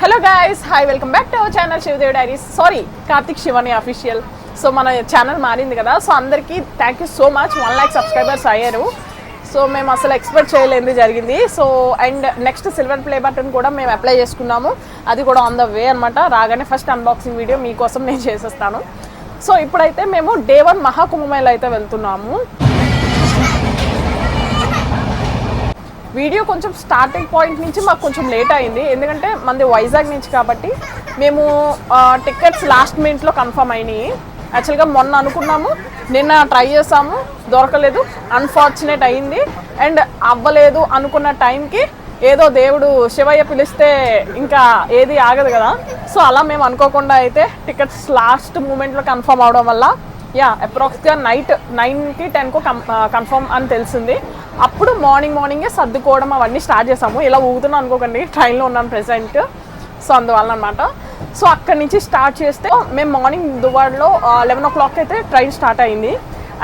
Hello guys hi welcome back to our channel Shivadev diaries sorry Karthik Shivani official so మన channel మారింది కదా. So అందరికీ thank you so much one lakh subscribers అయ్యారు. So మేము అసలు expect చేయలేనిది జరిగింది. So and next silver play button కూడా మేము అప్లై చేసుకున్నాము. అది కూడా ఆన్ ద వే అనమాట రాగానే ఫస్ట్ అన్బాక్సింగ్ వీడియో మీకోసం నేను చేసేస్తాను. సో ఇప్పుడైతే మేము డే వన్ మహాకుంభమేళ అయితే వెళ్తున్నాము. వీడియో కొంచెం స్టార్టింగ్ పాయింట్ నుంచి మాకు కొంచెం లేట్ అయింది. ఎందుకంటే మనది వైజాగ్ నుంచి కాబట్టి మేము టికెట్స్ లాస్ట్ మినిట్లో కన్ఫర్మ్ అయినాయి. యాక్చువల్గా మొన్న అనుకున్నాము నిన్న ట్రై చేసాము దొరకలేదు అన్ఫార్చునేట్ అయింది. అండ్ అవ్వలేదు అనుకున్న టైంకి ఏదో దేవుడు శివయ్య పిలిస్తే ఇంకా ఏది ఆగదు కదా. సో అలా మేము అనుకోకుండా అయితే టికెట్స్ లాస్ట్ మూమెంట్లో కన్ఫర్మ్ అవడం వల్ల యా అప్రాక్స్గా నైట్ నైన్కి టెన్కు కన్ఫర్మ్ అని తెలిసింది. అప్పుడు మార్నింగ్ మార్నింగే సర్దుకోవడం అవన్నీ స్టార్ట్ చేసాము. ఇలా ఊగుతున్నాం అనుకోకండి ట్రైన్లో ఉన్నాను ప్రెసెంట్ సో అందువల్ల అనమాట సో అక్కడి నుంచి స్టార్ట్ చేస్తే మేము మార్నింగ్ దువాడలో లెవెన్ ఓ క్లాక్ అయితే ట్రైన్ స్టార్ట్ అయింది.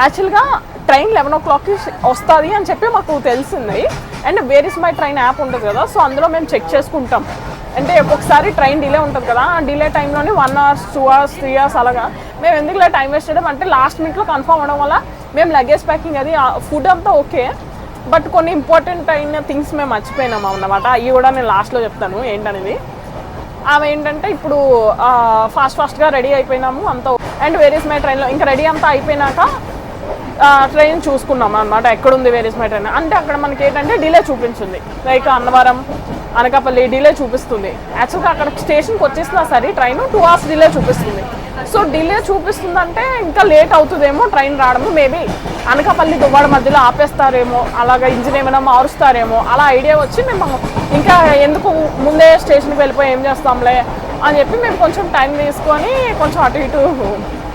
యాక్చువల్గా ట్రైన్ లెవెన్ ఓ క్లాక్కి వస్తుంది అని చెప్పి మాకు తెలిసింది. And where is my train app ఉంటుంది కదా సో అందులో మేము చెక్ చేసుకుంటాం. అంటే ఒక్కొక్కసారి ట్రైన్ డిలే ఉంటుంది కదా ఆ డిలే టైంలోనే one hours two hours three hours అలాగా. మేము ఎందుకు ఇలా టైం వేస్ట్ చేయడం అంటే లాస్ట్ మినిట్లో కన్ఫర్మ్ అవడం వల్ల మేము లగేజ్ ప్యాకింగ్ అది ఫుడ్ అంతా ఓకే బట్ కొన్ని ఇంపార్టెంట్ అయిన థింగ్స్ మేము మర్చిపోయినాము అన్నమాట. అవి కూడా నేను లాస్ట్లో చెప్తాను ఏంటనేది. ఆమె ఏంటంటే ఇప్పుడు ఫాస్ట్ ఫాస్ట్గా రెడీ అయిపోయినాము అంతా అండ్ వేరియస్ మై ట్రైన్లో ఇంకా రెడీ అంతా అయిపోయినాక ట్రైన్ చూసుకున్నాం అనమాట ఎక్కడుంది వేరియస్ మై ట్రైన్ అంటే అక్కడ మనకి ఏంటంటే డిలే చూపించింది. లైక్ అన్నవరం అనకాపల్లి డిలే చూపిస్తుంది. యాక్చువల్గా అక్కడ స్టేషన్కి వచ్చేసినా సరే ట్రైన్ టూ అవర్స్ డిలే చూపిస్తుంది. సో డిలే చూపిస్తుందంటే ఇంకా లేట్ అవుతుందేమో ట్రైన్ రావడము మేబీ అనకాపల్లి దువ్వాడ మధ్యలో ఆపేస్తారేమో అలాగా ఇంజిన్ ఏమైనా మారుస్తారేమో అలా ఐడియా వచ్చి మేము ఇంకా ఎందుకు ముందే స్టేషన్కి వెళ్ళిపోయి ఏం చేస్తాంలే అని చెప్పి మేము కొంచెం టైం తీసుకొని కొంచెం అటు ఇటు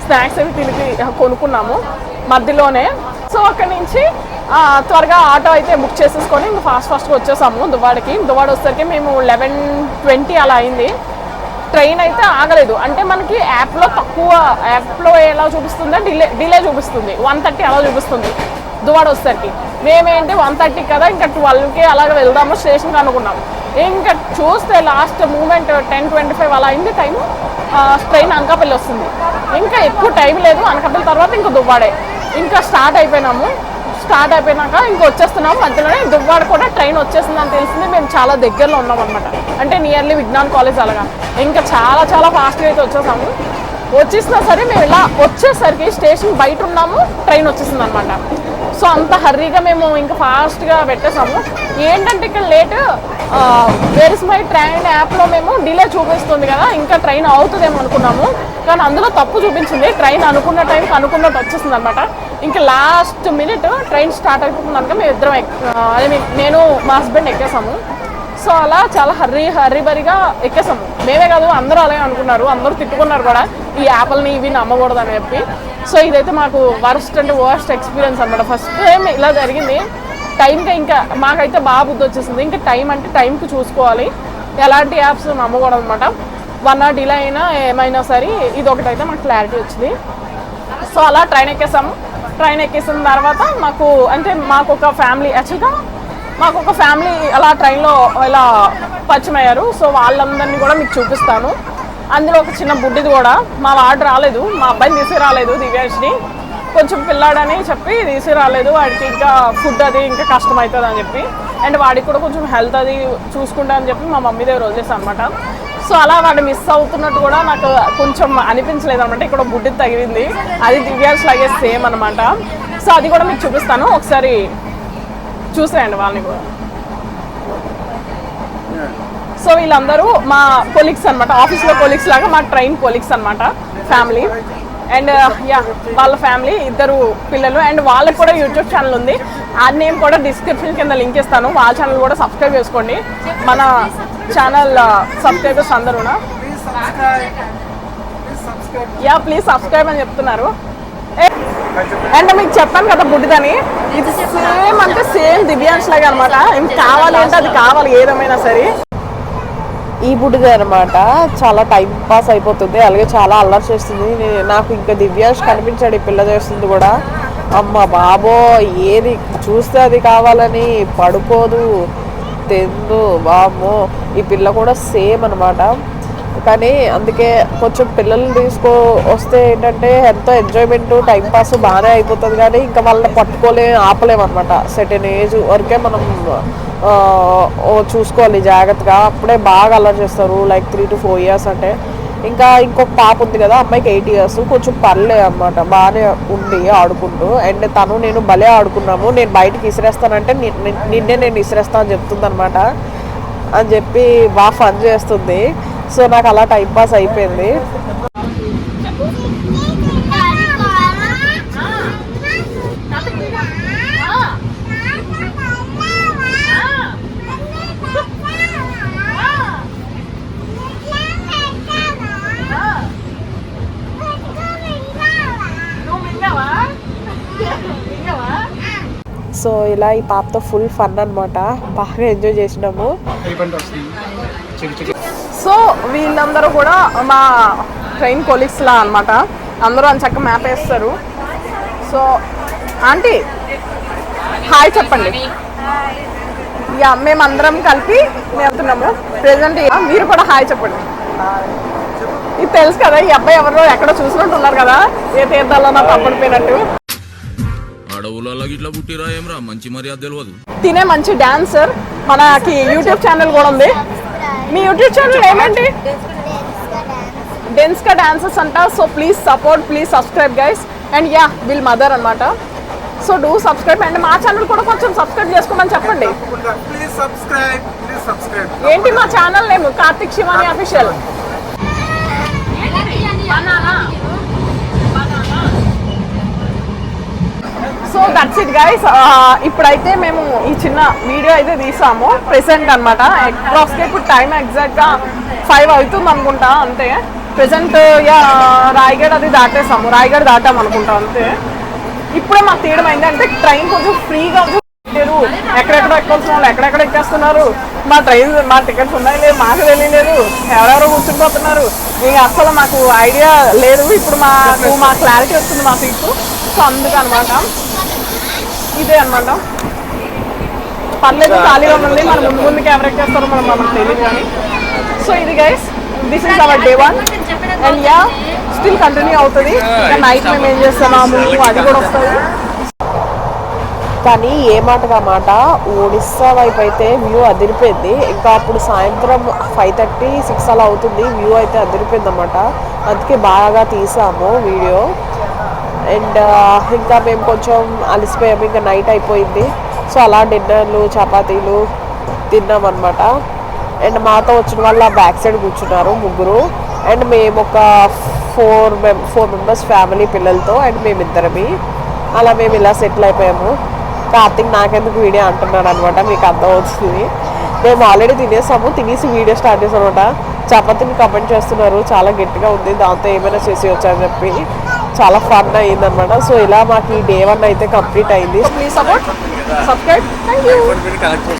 స్నాక్స్ అవి తిరిగి కొనుక్కున్నాము మధ్యలోనే. సో అక్కడి నుంచి త్వరగా ఆటో అయితే బుక్ చేసేసుకొని ఇంకా ఫాస్ట్ ఫాస్ట్గా వచ్చేసాము దువ్వాడకి. దువ్వాడ వచ్చేసరికి మేము లెవెన్ ట్వంటీ అలా అయింది. ట్రైన్ అయితే ఆగలేదు. అంటే మనకి యాప్లో తక్కువ యాప్లో ఎలా చూపిస్తుందో డిలే డిలే చూపిస్తుంది. వన్ థర్టీ అలా చూపిస్తుంది. దువాడ వచ్చేసరికి మేమేంటి వన్ థర్టీ కదా ఇంకా ట్వెల్వ్కి అలాగ వెళ్దాము స్టేషన్కి అనుకున్నాం. ఇంకా చూస్తే last moment ten twenty five అలా అయింది టైం ట్రైన్ అనకాపల్లి వస్తుంది. ఇంకా ఎక్కువ టైం లేదు అనకాపల్లి తర్వాత ఇంకా దువ్వాడే. ఇంకా స్టార్ట్ అయిపోయినాము. స్టార్ట్ అయిపోయినాక ఇంక వచ్చేస్తున్నాము. మధ్యలోనే దువ్వాడ కూడా ట్రైన్ వచ్చేసిందని తెలిసింది. మేము చాలా దగ్గరలో ఉన్నాం అనమాట అంటే నియర్లీ విజ్ఞాన్ కాలేజ్ అలాగా. ఇంకా చాలా చాలా ఫాస్ట్గా అయితే వచ్చేసాము. వచ్చేసినా సరే మేము ఇలా వచ్చేసరికి స్టేషన్ బయట ఉన్నాము ట్రైన్ వచ్చేసింది అనమాట సో అంత హర్రీగా మేము ఇంకా ఫాస్ట్గా పెట్టేసాము. ఏంటంటే ఇక్కడ late where is my train యాప్లో మేము డిలే చూపిస్తుంది కదా ఇంకా ట్రైన్ అవుతుందేమో అనుకున్నాము. కానీ అందులో తప్పు చూపించింది. ట్రైన్ అనుకున్న టైంకి అనుకున్నట్టు వచ్చేసింది అనమాట ఇంకా లాస్ట్ మినిట్ ట్రైన్ స్టార్ట్ అయిపోతుంది మేము ఇద్దరం ఎక్- అదే నేను మా హస్బెండ్ ఎక్కేసాము. సో అలా చాలా హర్రీ హర్రీ ఎక్కేసాం. ఎక్కేసాము మేమే కాదు అందరూ అలాగే అనుకున్నారు. అందరూ తిట్టుకున్నారు కూడా. ఈ యాప్లని ఇవి నమ్మకూడదు అని చెప్పి. సో ఇదైతే మాకు వర్స్ట్ అంటే వర్స్ట్ ఎక్స్పీరియన్స్ అనమాట ఫస్ట్ టైం ఇలా జరిగింది. టైంకి ఇంకా మాకైతే బాగా బుద్ధి వచ్చేసింది. ఇంకా టైం అంటే టైంకి చూసుకోవాలి. ఎలాంటి యాప్స్ నమ్మకూడదు అనమాట వన్ నాట్ ఇలా అయినా ఏమైనా సరే ఇది ఒకటైతే మాకు క్లారిటీ వచ్చింది. సో అలా ట్రైన్ ఎక్కేసాము. ట్రైన్ ఎక్కేసిన తర్వాత మాకు అంటే మాకు ఒక ఫ్యామిలీ యాక్చువల్గా మాకు ఒక ఫ్యామిలీ అలా ట్రైన్లో ఇలా పరిచయం అయ్యారు సో వాళ్ళందరినీ కూడా మీకు చూపిస్తాను. అందులో ఒక చిన్న బుడ్డిది కూడా. మా వాడు రాలేదు. మా అబ్బాయిని తీసుకురాలేదు రాలేదు దివ్యాష్ని. కొంచెం పిల్లాడని చెప్పి తీసుకురాలేదు. రాలేదు వాడికి ఇంకా ఫుడ్ అది ఇంకా కష్టం అవుతుంది అని చెప్పి. అండ్ వాడికి కూడా కొంచెం హెల్త్ అది చూసుకుంటా అని చెప్పి మా మమ్మీ దగ్గర వదిలేసాను అనమాట సో అలా వాడు మిస్ అవుతున్నట్టు కూడా నాకు కొంచెం అనిపించలేదు అనమాట ఇక్కడ బుడ్డి తగిలింది. అది దివ్యాస్ లాగే సేమ్ అనమాట సో అది కూడా మీకు చూపిస్తాను. ఒకసారి చూసేయండి వాళ్ళని కూడా. సో వీళ్ళందరూ మా కొలీగ్స్ అనమాట ఆఫీస్లో కొలీగ్స్ లాగా మా ట్రైన్ కొలీగ్స్ అనమాట ఫ్యామిలీ అండ్ యా వాళ్ళ ఫ్యామిలీ ఇద్దరు పిల్లలు. అండ్ వాళ్ళకి కూడా యూట్యూబ్ ఛానల్ ఉంది. ఆ నేమ్ కూడా డిస్క్రిప్షన్ కింద లింక్ ఇస్తాను వాళ్ళ ఛానల్ కూడా సబ్స్క్రైబ్ చేసుకోండి. మన ఛానల్ సబ్స్క్రైబర్స్ అందరూనా? Subscribe. యా ప్లీజ్ సబ్స్క్రైబ్ అని చెప్తున్నారు. అండ్ మీకు చెప్పాను కదా బుడ్డిదని. ఇది సేమ్ అంటే సేమ్ దివ్యాంశ్ లాగా అనమాట ఏం కావాలి అంటే అది కావాలి ఏదేమైనా సరే. ఈ బుడ్డిది అనమాట చాలా టైం పాస్ అయిపోతుంది. అలాగే చాలా అల్లరి చేస్తుంది. నాకు ఇంకా దివ్యాంశ్ కనిపించాడు ఈ పిల్ల చేస్తుంది కూడా. అమ్మ బాబో ఏది చూస్తే అది కావాలని పడుకోదు తెందు బాబో ఈ పిల్ల కూడా సేమ్ అనమాట కానీ అందుకే కొంచెం పిల్లల్ని తీసుకో వస్తే ఏంటంటే ఎంతో ఎంజాయ్మెంట్ టైంపాస్ బాగానే అయిపోతుంది కానీ ఇంకా వాళ్ళని పట్టుకోలే ఆపలేమన్నమాట. సెటెన్ ఏజ్ వరకే మనం చూసుకోవాలి జాగ్రత్తగా. అప్పుడే బాగా అలర్ట్ చేస్తారు like three to four years అంటే. ఇంకా ఇంకొక పాప ఉంది కదా అమ్మాయికి ఎయిట్ ఇయర్స్ కొంచెం పర్లే అనమాట బాగానే ఉంది ఆడుకుంటూ. అండ్ తను నేను భలే ఆడుకున్నాము. నేను బయటకి ఇసిరేస్తానంటే నిన్నే నేను ఇసిరేస్తా అని చెప్తుంది అనమాట అని చెప్పి బాగా ఫన్ చేస్తుంది. సో నాకు అలా టైం పాస్ అయిపోయింది. సో ఇలా ఈ పాపతో ఫుల్ ఫన్ అన్నమాట. బాగా ఎంజాయ్ చేసినాము. సో వీళ్ళందరూ కూడా మా ట్రైన్ కొలీగ్స్ లా అనమాట అందరూ అని చక్క మ్యాప్ వేస్తారు. సో ఆంటీ హాయ్ చెప్పండి. యా మేమందరం కలిపి వెళ్తున్నాము. ప్రెసెంట్ మీరు కూడా హాయ్ చెప్పండి. ఇది తెలుసు కదా ఈ అబ్బాయి ఎవరో ఎక్కడో చూసినట్టు ఉన్నారు కదా. ఏ తీర్థాల్లో నాకు అప్పడిపోయినట్టు అడవులలో ఇట్లా పుట్టిరా ఏమ్రా? మంచి మర్యాద తెలియదు తినే మంచి డాన్సర్. మనకి యూట్యూబ్ ఛానల్ కూడా ఉంది. మీ యూట్యూబ్ ఛానల్ ఏమండి? డెన్స్కా డాన్సెస్. అంట. So please support please subscribe guys. And yeah will mother అనమాట సో డూ సబ్స్క్రైబ్. అండ్ మా ఛానల్ కూడా కొంచెం సబ్స్క్రైబ్ చేసుకోమని చెప్పండి. ఏంటి మా channel name? Karthik Shivani official so that's it guys ఇప్పుడైతే మేము ఈ చిన్న వీడియో అయితే తీసాము. ప్రెసెంట్ అనమాట అక్రాస్కి ఇప్పుడు టైం ఎగ్జాక్ట్గా ఫైవ్ అవుతుంది అనుకుంటా అంతే. ప్రెసెంట్ యా రాయగఢ్ అది దాటేసాము. రాయగఢ్ దాటాం అనుకుంటా అంతే. ఇప్పుడే మాకు తీయడం అయింది అంటే ట్రైన్ కొంచెం ఫ్రీగా లేదు లేరు ఎక్కడెక్కడ ఎక్కాల్సిన వాళ్ళు ఎక్కడెక్కడ ఎక్కేస్తున్నారు. మా ట్రైన్ మా టికెట్స్ ఉన్నాయి. లేదు మాకు తెలియలేదు. ఎవరెవరో కూర్చునిపోతున్నారు ఇంకా అసలు మాకు ఐడియా లేదు. ఇప్పుడు మాకు మా క్లారిటీ వస్తుంది మా సీట్ సో అందుకనమాట. ఇదే అనమాట పర్లేదు ఖాళీగా ఉంది మనం ముందు ముందుకు ఎవరు చేస్తారో మనం మనకు తెలియదు కానీ సో ఇది guys this is our day one and yeah still continue అవుతుంది. నైట్ మేము ఏం చేస్తున్నాము అది కూడా వస్తుంది. కానీ ఏ మాటగా మాట ఒడిస్సా వైపు అయితే వ్యూ అదిరిపోయింది. ఇంకా అప్పుడు సాయంత్రం ఫైవ్ థర్టీ సిక్స్ అలా అవుతుంది. వ్యూ అయితే అదిరిపోయింది అనమాట అందుకే బాగా తీసాము వీడియో. అండ్ ఇంకా మేము కొంచెం అలసిపోయాము ఇంకా నైట్ అయిపోయింది. సో అలా డిన్నర్లు చపాతీలు తిన్నాం అనమాట అండ్ మాతో వచ్చిన వాళ్ళు ఆ బ్యాక్ సైడ్ కూర్చున్నారు ముగ్గురు. అండ్ మేము ఒక ఫోర్ మెం ఫోర్ మెంబర్స్ ఫ్యామిలీ పిల్లలతో అండ్ మేమిద్దరమి. అలా మేము ఇలా సెటిల్ అయిపోయాము. కార్తిక్ నాకెందుకు వీడియో అంటున్నాడు అనమాట మీకు అర్థమవుతుంది మేము ఆల్రెడీ తినేసాము తినేసి వీడియో స్టార్ట్ చేసాం అనమాట చపాతీని కమెంట్ చేస్తున్నారు చాలా గట్టిగా ఉంది దాంతో ఏమైనా చేసి వచ్చారని చెప్పి. చాలా ఫన్ అయ్యిందనమాట సో ఇలా మాకు ఈ డే వన్ అయితే కంప్లీట్ అయింది. Please support subscribe thank you